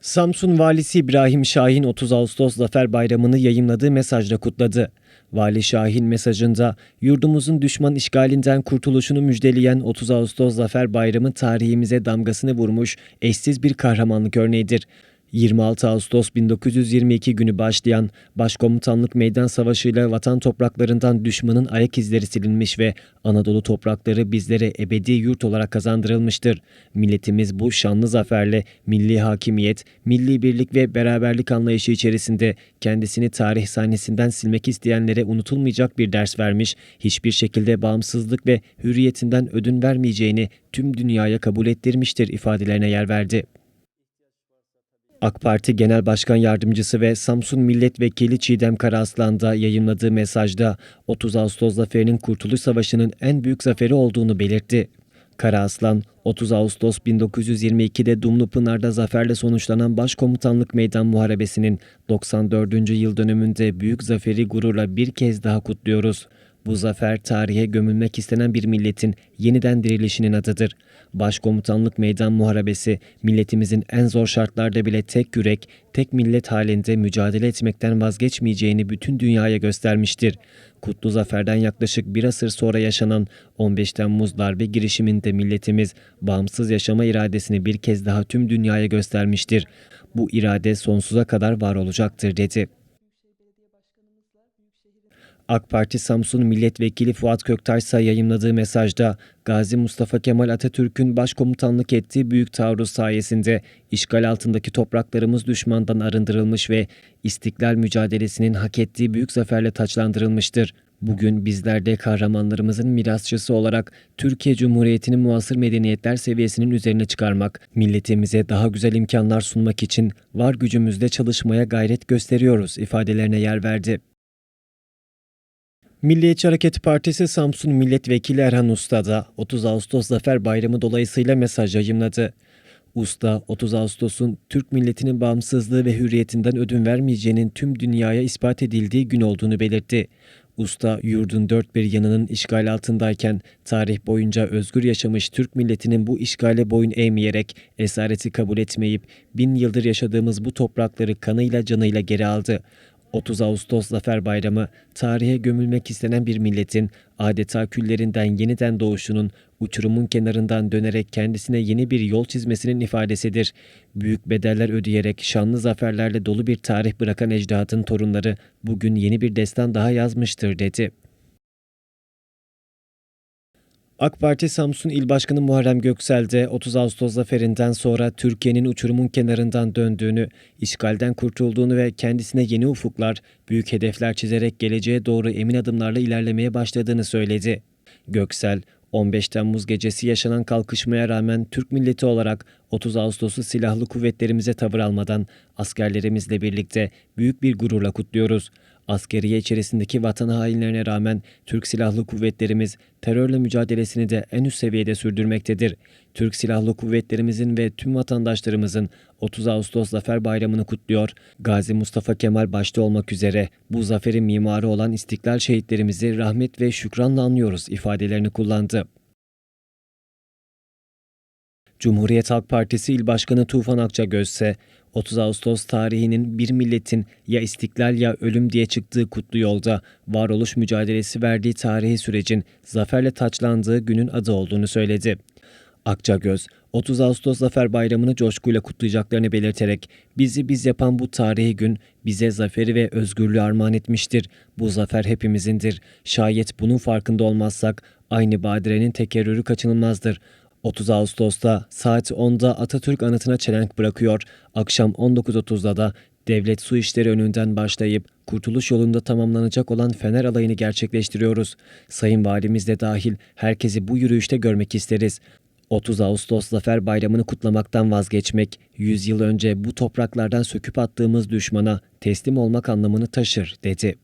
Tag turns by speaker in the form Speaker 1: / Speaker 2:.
Speaker 1: Samsun Valisi İbrahim Şahin 30 Ağustos Zafer Bayramı'nı yayımladığı mesajla kutladı. Vali Şahin mesajında yurdumuzun düşman işgalinden kurtuluşunu müjdeleyen 30 Ağustos Zafer Bayramı tarihimize damgasını vurmuş eşsiz bir kahramanlık örneğidir. 26 Ağustos 1922 günü başlayan Başkomutanlık Meydan Savaşı ile vatan topraklarından düşmanın ayak izleri silinmiş ve Anadolu toprakları bizlere ebedi yurt olarak kazandırılmıştır. Milletimiz bu şanlı zaferle milli hakimiyet, milli birlik ve beraberlik anlayışı içerisinde kendisini tarih sahnesinden silmek isteyenlere unutulmayacak bir ders vermiş, hiçbir şekilde bağımsızlık ve hürriyetinden ödün vermeyeceğini tüm dünyaya kabul ettirmiştir ifadelerine yer verdi. AK Parti Genel Başkan Yardımcısı ve Samsun Milletvekili Çiğdem Karaaslan da yayınladığı mesajda 30 Ağustos zaferinin Kurtuluş Savaşı'nın en büyük zaferi olduğunu belirtti. Karaaslan, 30 Ağustos 1922'de Dumlupınar'da zaferle sonuçlanan Başkomutanlık Meydan Muharebesi'nin 94. yıl dönümünde büyük zaferi gururla bir kez daha kutluyoruz. Bu zafer tarihe gömülmek istenen bir milletin yeniden dirilişinin adıdır. Başkomutanlık Meydan Muharebesi milletimizin en zor şartlarda bile tek yürek, tek millet halinde mücadele etmekten vazgeçmeyeceğini bütün dünyaya göstermiştir. Kutlu zaferden yaklaşık bir asır sonra yaşanan 15 Temmuz darbe girişiminde milletimiz bağımsız yaşama iradesini bir kez daha tüm dünyaya göstermiştir. Bu irade sonsuza kadar var olacaktır dedi. AK Parti Samsun Milletvekili Fuat Köktaş ise mesajda Gazi Mustafa Kemal Atatürk'ün başkomutanlık ettiği büyük taarruz sayesinde işgal altındaki topraklarımız düşmandan arındırılmış ve istiklal mücadelesinin hak ettiği büyük zaferle taçlandırılmıştır. Bugün bizler de kahramanlarımızın mirasçısı olarak Türkiye Cumhuriyeti'ni muasır medeniyetler seviyesinin üzerine çıkarmak, milletimize daha güzel imkanlar sunmak için var gücümüzle çalışmaya gayret gösteriyoruz ifadelerine yer verdi. Milliyetçi Hareket Partisi Samsun Milletvekili Erhan Usta da 30 Ağustos Zafer Bayramı dolayısıyla mesaj yayımladı. Usta, 30 Ağustos'un Türk milletinin bağımsızlığı ve hürriyetinden ödün vermeyeceğinin tüm dünyaya ispat edildiği gün olduğunu belirtti. Usta, yurdun dört bir yanının işgal altındayken tarih boyunca özgür yaşamış Türk milletinin bu işgale boyun eğmeyerek esareti kabul etmeyip bin yıldır yaşadığımız bu toprakları kanıyla canıyla geri aldı. 30 Ağustos Zafer Bayramı, tarihe gömülmek istenen bir milletin adeta küllerinden yeniden doğuşunun, uçurumun kenarından dönerek kendisine yeni bir yol çizmesinin ifadesidir. Büyük bedeller ödeyerek şanlı zaferlerle dolu bir tarih bırakan ecdadın torunları bugün yeni bir destan daha yazmıştır dedi. AK Parti Samsun İl Başkanı Muharrem Göksel de 30 Ağustos zaferinden sonra Türkiye'nin uçurumun kenarından döndüğünü, işgalden kurtulduğunu ve kendisine yeni ufuklar, büyük hedefler çizerek geleceğe doğru emin adımlarla ilerlemeye başladığını söyledi. Göksel, 15 Temmuz gecesi yaşanan kalkışmaya rağmen Türk milleti olarak 30 Ağustos'u silahlı kuvvetlerimize tavır almadan askerlerimizle birlikte büyük bir gururla kutluyoruz. Askeriye içerisindeki vatan hainlerine rağmen Türk Silahlı Kuvvetlerimiz terörle mücadelesini de en üst seviyede sürdürmektedir. Türk Silahlı Kuvvetlerimizin ve tüm vatandaşlarımızın 30 Ağustos Zafer Bayramı'nı kutluyor. Gazi Mustafa Kemal başta olmak üzere bu zaferin mimarı olan istiklal şehitlerimizi rahmet ve şükranla anlıyoruz ifadelerini kullandı. Cumhuriyet Halk Partisi İl Başkanı Tufan Akçagöz ise 30 Ağustos tarihinin bir milletin ya istiklal ya ölüm diye çıktığı kutlu yolda varoluş mücadelesi verdiği tarihi sürecin zaferle taçlandığı günün adı olduğunu söyledi. Akçagöz, 30 Ağustos Zafer Bayramı'nı coşkuyla kutlayacaklarını belirterek bizi biz yapan bu tarihi gün bize zaferi ve özgürlüğü armağan etmiştir. Bu zafer hepimizindir. Şayet bunun farkında olmazsak aynı badirenin tekerrürü kaçınılmazdır. 30 Ağustos'ta saat 10'da Atatürk anıtına çelenk bırakıyor. Akşam 19.30'da da devlet su işleri önünden başlayıp kurtuluş yolunda tamamlanacak olan Fener alayını gerçekleştiriyoruz. Sayın Valimiz de dahil herkesi bu yürüyüşte görmek isteriz. 30 Ağustos Zafer Bayramı'nı kutlamaktan vazgeçmek, 100 yıl önce bu topraklardan söküp attığımız düşmana teslim olmak anlamını taşır, dedi.